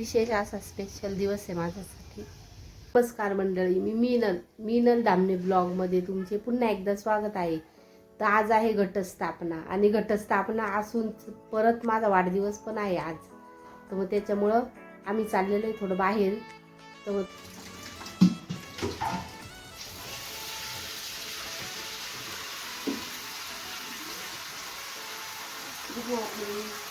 विशेष असा स्पेशल दिवस आहे माझ्यासाठी. नमस्कार मंडळी मी मीनल मीनल दामने ब्लॉगमध्ये तुमचे पुन्हा एकदा स्वागत आहे. तर आज आहे घटस्थापना आणि घटस्थापना असून परत माझा वाढदिवस पण आहे आज. तर मग त्याच्यामुळं आम्ही चाललेलो आहे थोडं बाहेर. तर मग Good morning.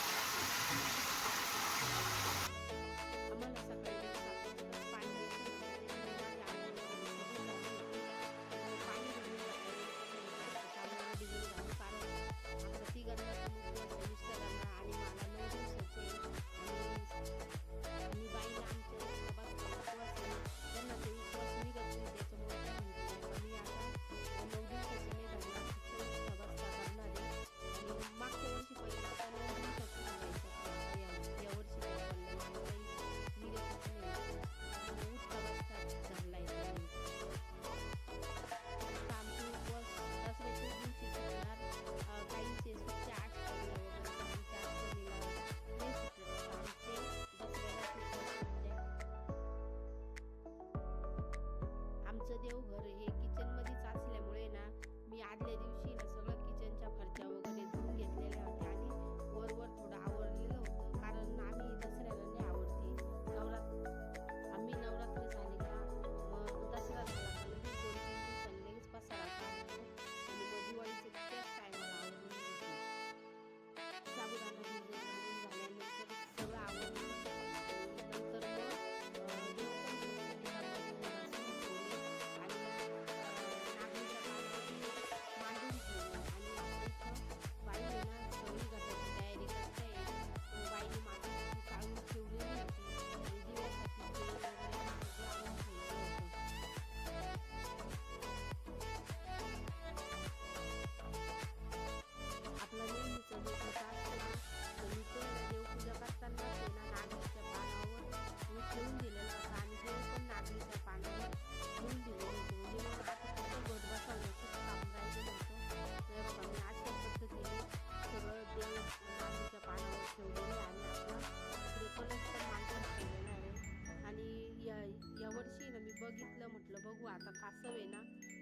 बघितलं म्हटलं बघू आता कासव आहे ना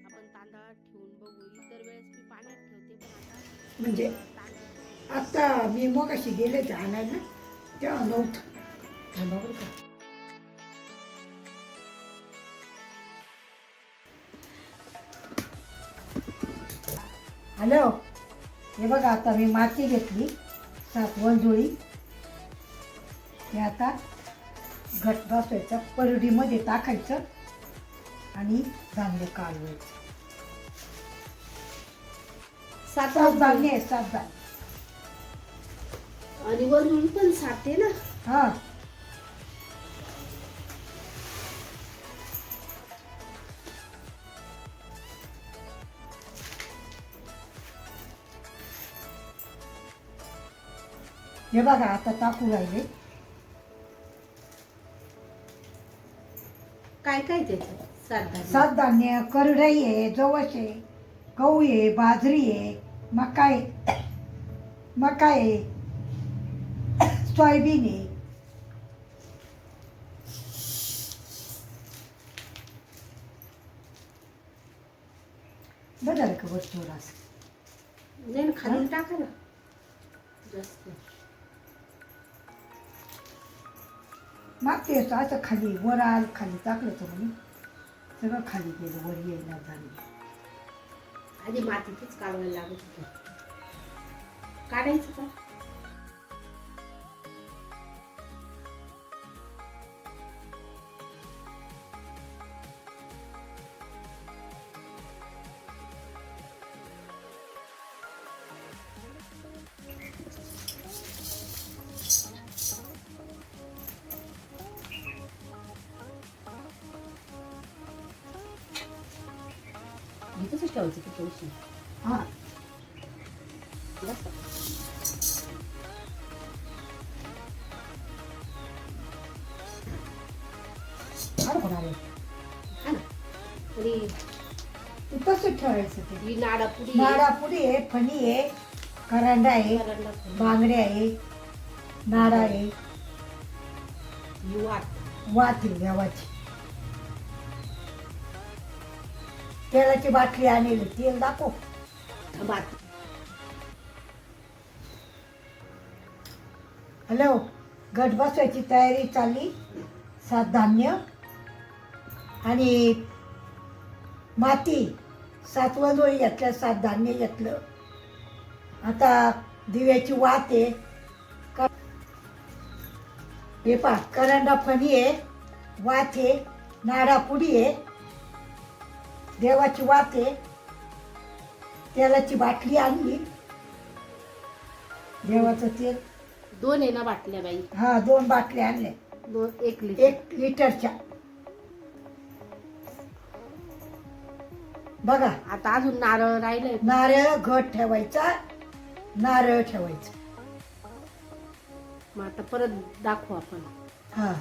आपण तांदळात ठेवून बघू. इतर वेळेस मी पाण्यात ठेवते पण आता म्हणजे आता मी मग अशी गेले ते आणायला तेव्हा नव्हतं. थांबा बरं का. हॅलो हे बघा आता मी माती घेतली सात वंजुळी. हे आता घट बसवायचं परडीमध्ये टाकायचं. आणि धान्य काढवायचं सात सात धान्य आहे सात धान्य. आणि वरून पण सात आहे ना? हा. हे बघा आता टाकू राहिले. काय काय त्याच्यात? सात धान्य. करडई आहे जवस आहे गहू आहे बाजरी आहे मका आहे. मका आहे. सोयाबीन आहे. बदल का वस्तू असं नाही ना, खालून टाका ना. जास्त. मागते असं खाली वर आलं खाली टाकलं तर म्हणे सगळं खाली गेलं वर येईना झाली. आधी मातीतच काढवायला लागत होतं. काढायचं का? इथंच ठेवायचं की थोडीशी हां बस फार होणार आहे हा ना आणि ते तसं ठेवायचं ते ही नाडापुडी नाडापुडी आहे फणी आहे करंडा आहे करंडा पण. बांगडे आहे नाडा आहे. ही वाट वात आहे तेलाची बाटली आणली तेल दाखव. हॅलो गट बसवायची तयारी चालली. सात धान्य आणि माती सात वंजोळी घेतल्या सात धान्य घेतलं. आता दिव्याची वात आहे. का हे पा करंडा फणी आहे वात आहे नाडा पुडी आहे. देवाची वात आहे. तेलाची बाटली आणली. देवाचं तेल दोन आहे ना बाटल्या बाई? हा दोन बाटल्या आणल्या. दोन एक लिटर. एक लिटरच्या. बघा. आता अजून नारळ राहिलंय. नारळ घट ठेवायचा नारळ ठेवायचा. मग आता परत दाखवू आपण. हा.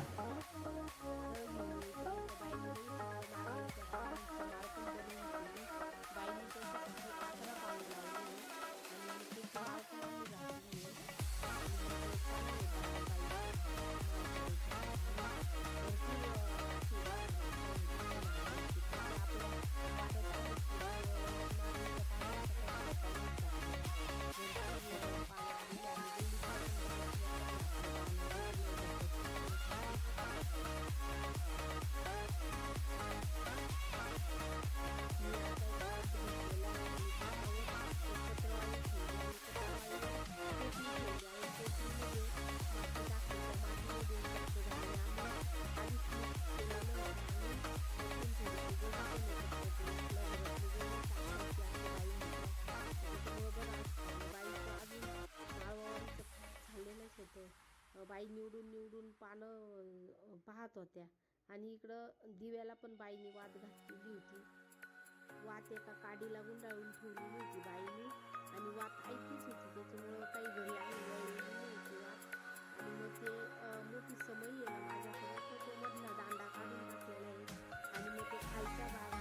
राहत होत्या. आणि इकडं दिव्याला पण बाईने वात घातलेली होती. वात एका काडीला गुंडाळून ठेवलेली होती बाईने. आणि वात ऐकीच होती. त्याच्यामुळं काही घरी आम्ही वात. आणि मग ते मोठी समय आहे ना माझ्याकडे तर तो मधला दांडा काढून टाकलेला आहे. आणि मग ते खालच्या भाग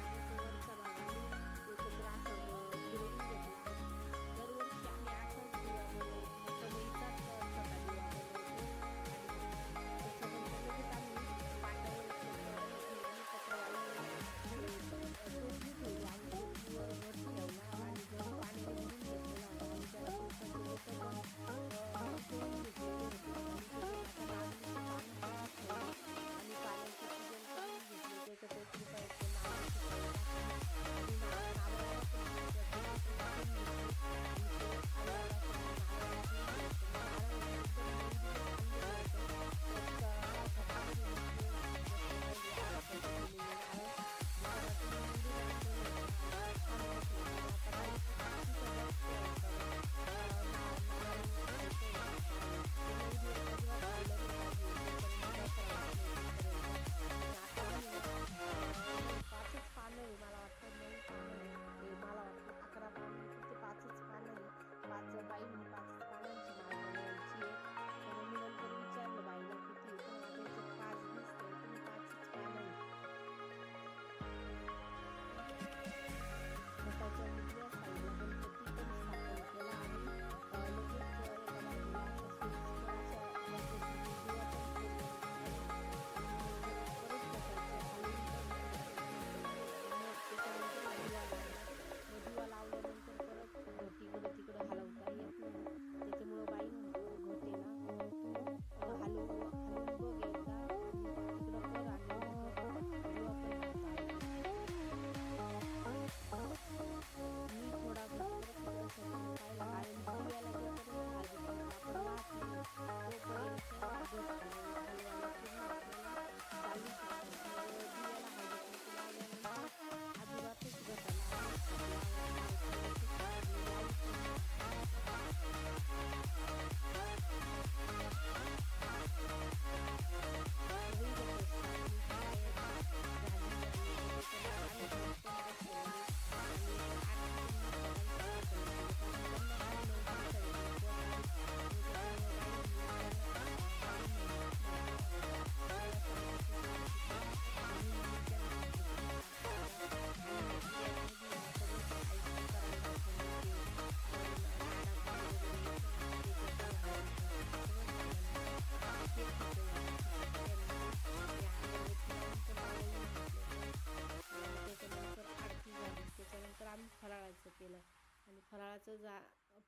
फराळाचं केलं. आणि फराळाचं जा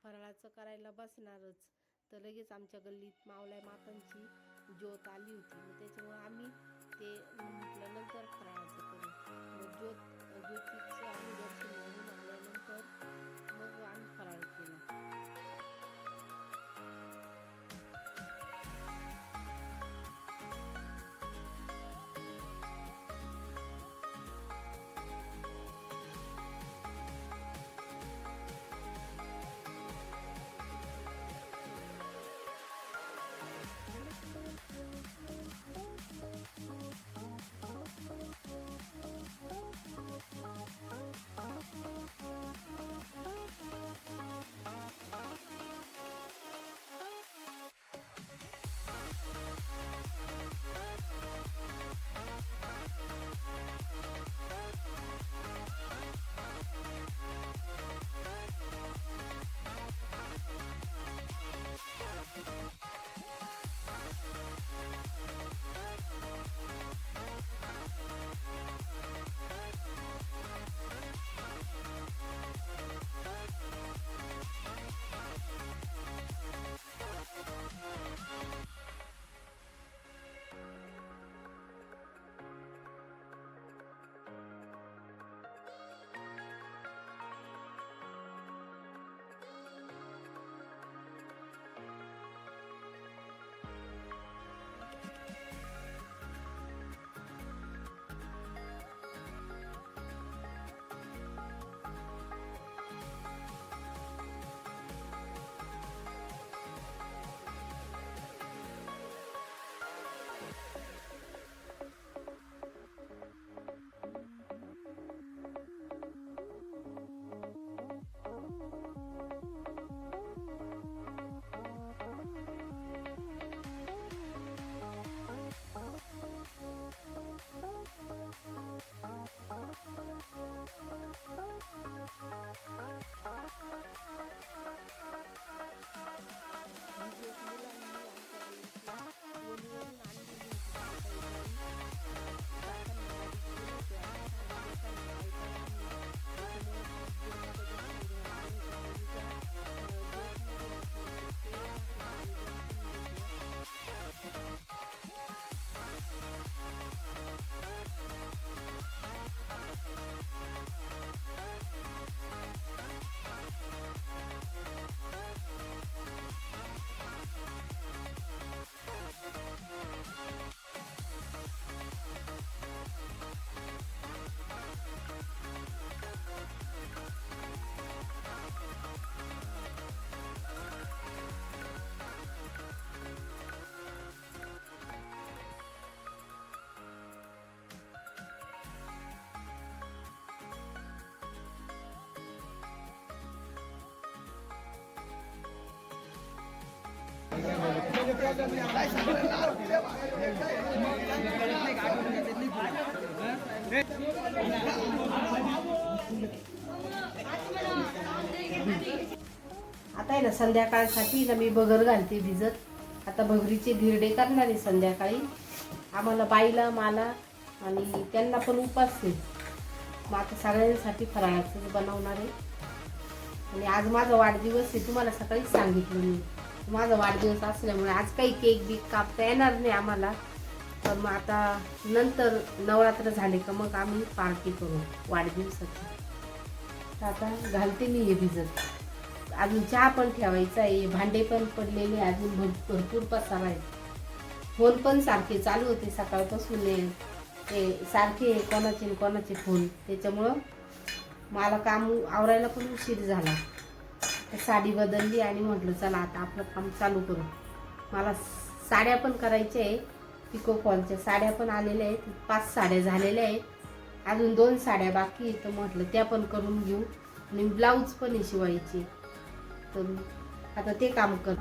फराळाचं करायला बसणारच. तर लगेच आमच्या गल्लीत मावल्या मातांची ज्योत आली होती. मग त्याच्यामुळं आम्ही ते म्हटलं नंतर फराळाचं करू. मग ज्योत ज्योतीचं आम्ही दर्शन घेऊन आल्यानंतर मग आता आहे ना संध्याकाळसाठी ना मी बगर घालते भिजत. आता भगरीचे धिरडे करणार आहे संध्याकाळी. आम्हाला बाईला मला आणि त्यांना पण उपास आहे. मग आता सगळ्यांसाठी फराळाचं बनवणार आहे. आणि आज माझा वाढदिवस आहे तुम्हाला सकाळीच सांगितलं मी. माझा वाढदिवस असल्यामुळे आज काही केक बीक कापता येणार नाही आम्हाला. तर मग आता नंतर नवरात्र झाले का मग आम्ही पार्टी करू वाढदिवसाची. तर आता घालते मी हे भिजत. अजून चहा पण ठेवायचा आहे. भांडे पण पडलेले आहे, अजून भर- भरपूर पसारा आहे फोन पण सारखे चालू होते सकाळपासून. हे- ते सारखे कोणाचे न कोणाचे फोन. त्याच्यामुळं मला काम आवरायला पण उशीर झाला. तर साडी बदलली आणि म्हटलं चला आता आपलं काम चालू करू. मला साड्या पण करायच्या आहे पिको फॉलच्या साड्या पण आलेल्या आहेत पाच साड्या झालेल्या आहेत. अजून दोन साड्या बाकी आहेत तर म्हटलं त्या पण करून घेऊ. आणि ब्लाऊज पण आहे शिवायचे. तर आता ते काम कर.